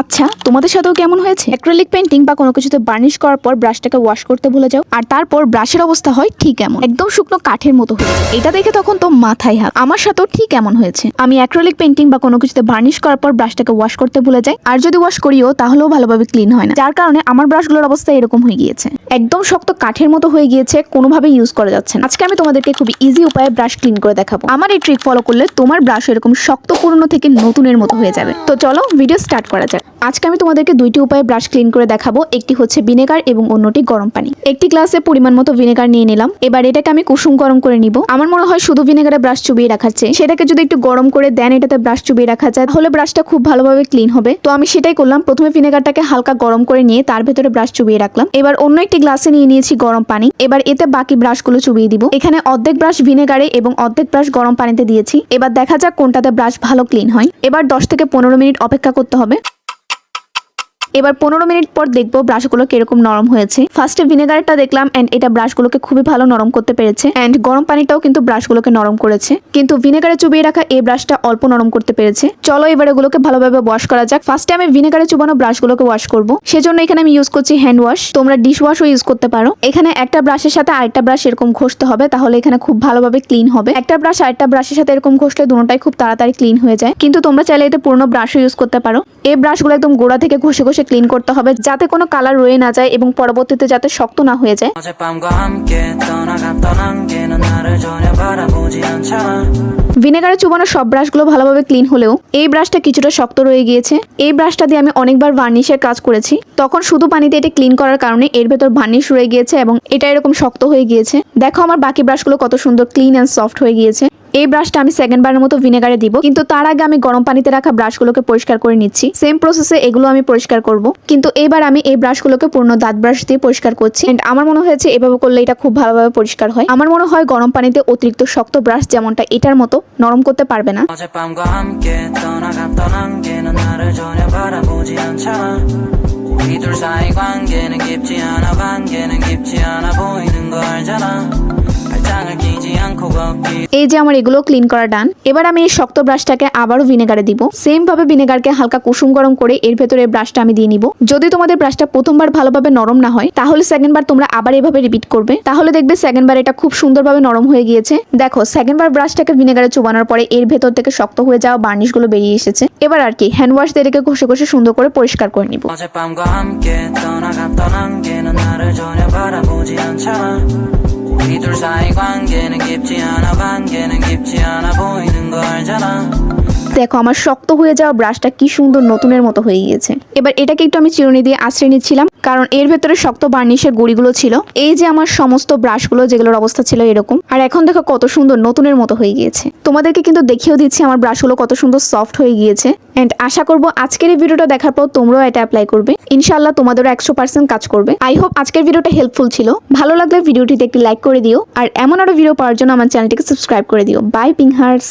আচ্ছা তোমাদের সাথেও কেমন হয়েছে? অ্যাক্রিলিক পেন্টিং বা কোনো কিছুতে বার্নিশ করার পর ব্রাশটাকে ওয়াশ করতে ভুলে যাও। আর তারপর ব্রাশের অবস্থা হয় ঠিক এমন। একদম শুকনো কাঠের মতো হয়েছে এটা দেখে তখন তো মাথায় হাত। আমার সাথেও ঠিক এমন হয়েছে। আমি অ্যাক্রিলিক পেন্টিং বা কোনো কিছুতে বার্নিশ করার পর ব্রাশটাকে ওয়াশ করতে ভুলে যাই। আর যদি ওয়াশ করিও, তাহলেও ভালোভাবে ক্লিন হয় না। যার কারণে আমার ব্রাশগুলোর অবস্থা এরকম হয়ে গিয়েছে। একদম শক্ত কাঠের মতো হয়ে গিয়েছে কোনোভাবে ইউজ করা যাচ্ছে না। আজকে আমি তোমাদেরকে খুব ইজি উপায়ে ব্রাশ ক্লিন করে দেখাবো। আমার এই ট্রিক ফলো করলে তোমার ব্রাশ এরকম শক্ত পুরনো থেকে নতুনের মতো হয়ে যাবে। তো চলো ভিডিও স্টার্ট করা যাক। আজকে আমি তোমাদেরকে দুইটি উপায়ে ব্রাশ ক্লিন করে দেখাবো। একটি হচ্ছে ভিনেগার এবং অন্যটি গরম পানি। একটি গ্লাসে পরিমাণ মতো ভিনেগার নিয়ে নিলাম। এবার এটাকে আমি কুসুম গরম করে নিব। আমার মনে হয় শুধু ভিনেগারে ব্রাশ চুবিয়ে রাখার চেয়ে সেটাকে যদি একটু গরম করে দেন এটাতে ব্রাশ চুবিয়ে রাখা যায়, তাহলে ব্রাশটা খুব ভালোভাবে ক্লিন হবে। তো আমি সেটাই করলাম। প্রথমে ভিনেগারটাকে হালকা গরম করে নিয়ে তার ভেতরে ব্রাশ চুবিয়ে রাখলাম। এবার অন্য একটি গ্লাসে নিয়ে নিয়েছি গরম পানি। এবার এতে বাকি ব্রাশগুলো চুবিয়ে দিব। এখানে অর্ধেক ব্রাশ ভিনেগারে এবং অর্ধেক ব্রাশ গরম পানিতে দিয়েছি। এবার দেখা যাক কোনটাতে ব্রাশ ভালো ক্লিন হয়। এবার দশ থেকে পনেরো মিনিট অপেক্ষা করতে হবে। এবার পনেরো মিনিট পর দেখব ব্রাশগুলো কীরকম নরম হয়েছে। ফার্স্টে ভিনেগারটা দেখলাম এন্ড এটা ব্রাশগুলোকে খুবই ভালো নরম করতে পেরেছে এন্ড গরম পানিটাও কিন্তু ব্রাশগুলোকে নরম করেছে। কিন্তু ভিনেগারে চুবিয়ে রাখা এই ব্রাশটা অল্প নরম করতে পেরেছে। চলো এবার এগুলোকে ভালোভাবে ওয়াশ করা যাক। ফার্স্টে আমি ভিনেগারে চুবানো ব্রাশগুলোকে ওয়াশ করব। সেজন্য এখানে আমি ইউজ করছি হ্যান্ড ওয়াশ তোমরা ডিশ ওয়াশও ইউজ করতে পারো। এখানে একটা ব্রাশের সাথে আরেকটা ব্রাশ এরকম ঘষতে হবে, তাহলে এখানে খুব ভালোভাবে ক্লিন হবে। একটা ব্রাশ আরেকটা ব্রাশের সাথে এরকম ঘষলে দুটোটাই খুব তাড়াতাড়ি ক্লিন হয়ে যায়। কিন্তু তোমরা চাইলে এতে পুরনো ব্রাশও ইউজ করতে পারো। এই ব্রাশগুলো একদম গোড়া থেকে ঘষে ঘষে ক্লিন করতে হবে যাতে কোনো কালার রয়ে না যায় এবং পরবর্তীতে যাতে শক্ত না হয়ে যায়। ভিনেগারে চুবানো সব ব্রাশগুলো ভালোভাবে ক্লিন হলেও এই ব্রাশটা কিছুটা শক্ত রয়ে গিয়েছে। এই ব্রাশটা দিয়ে আমি অনেকবার ভার্নিশের কাজ করেছি। তখন শুধু পানিতে এটা ক্লিন করার কারণে এর ভেতর ভার্নিশ রয়ে গিয়েছে এবং এটা এরকম শক্ত হয়ে গিয়েছে। দেখো আমার বাকি ব্রাশগুলো কত সুন্দর ক্লিন অ্যান্ড সফট হয়ে গিয়েছে। এই ব্রাশটা আমি সেকেন্ড বারের মতো ভিনেগারে দিব কিন্তু তার আগে আমি গরম পানিতে রাখা ব্রাশগুলোকে পরিষ্কার করে নিচ্ছি সেম প্রসেসে এগুলো আমি পরিষ্কার করব কিন্তু এবার আমি এই ব্রাশগুলোকে পূর্ণ দাঁত ব্রাশ দিয়ে পরিষ্কার করছি And আমার মনে হয়েছে এভাবে করলে এটা খুব ভালোভাবে পরিষ্কার হয় আমার মনে হয় গরম পানিতে অতিরিক্ত শক্ত ব্রাশ যেমনটা এটার মতো নরম করতে পারবে না 어젯밤과 함께 떠나갔던 안개는 나를 전혀 바라보지 않잖아 우리 둘 사이 관계는 깊지 않아 관계는 깊지 않아 보이는 거 알잖아 এই যে আমার এগুলো ক্লিন করা ডান এবার আমি এই শক্ত ব্রাশটাকে আবারও ভিনেগারে দিব সেম ভাবে ভিনেগারকে হালকা কুসুম গরম করে এর ভেতরে ব্রাশটা আমি দিয়ে নিব যদি তোমাদের ব্রাশটা প্রথমবার ভালোভাবে নরম না হয় তাহলে সেকেন্ড বার তোমরা আবার এভাবে রিপিট করবে তাহলে দেখবে সেকেন্ড বার এটা খুব সুন্দরভাবে নরম হয়ে গিয়েছে দেখো সেকেন্ড বার ব্রাশটাকে ভিনেগারে চুবানোর পরে এর ভেতর থেকে শক্ত হয়ে যাওয়া বার্নিশ গুলো বেরিয়ে এসেছে এবার আর কি হ্যান্ড ওয়াশ দিয়ে এটাকে ঘষে ঘষে সুন্দর করে পরিষ্কার করে নিব 어젯밤과 함께 떠나갔던 안개는 나를 전혀 바라보지 않잖아 우리 둘 사이 관계는 깊지 않아 관계는 깊지 않아 보이는 거 알잖아 দেখো, আমার শক্ত হয়ে যাওয়া ব্রাশটা কি সুন্দর নতুনের মতো হয়ে গিয়েছে। এবার এটাকে একটু আমি চিরুনি দিয়ে আশ্রয় নিচ্ছিলাম, কারণ এর ভেতরে শক্ত বার্নিশের গুঁড়িগুলো ছিল। এই যে আমার সমস্ত ব্রাশগুলো, যেগুলোর অবস্থা ছিল এরকম। আর এখন দেখো কত সুন্দর নতুনের মতো হয়ে গিয়েছে। তোমাদেরকে কিন্তু দেখিয়েও দিচ্ছি আমার ব্রাশগুলো কত সুন্দর সফট হয়ে গিয়েছে। অ্যান্ড আশা করব আজকের এই ভিডিওটা দেখার পর তোমরাও এটা অ্যাপ্লাই করবে। ইনশাল্লাহ তোমাদেরও একশো পার্সেন্ট কাজ করবে। আই হোপ আজকের ভিডিওটা হেল্পফুল ছিল। ভালো লাগলে ভিডিওটিতে একটি লাইক করে দিও। আর এমন আরও ভিডিও পাওয়ার জন্য আমার চ্যানেলটিকে সাবস্ক্রাইব করে দিও। বাই পিংহার্স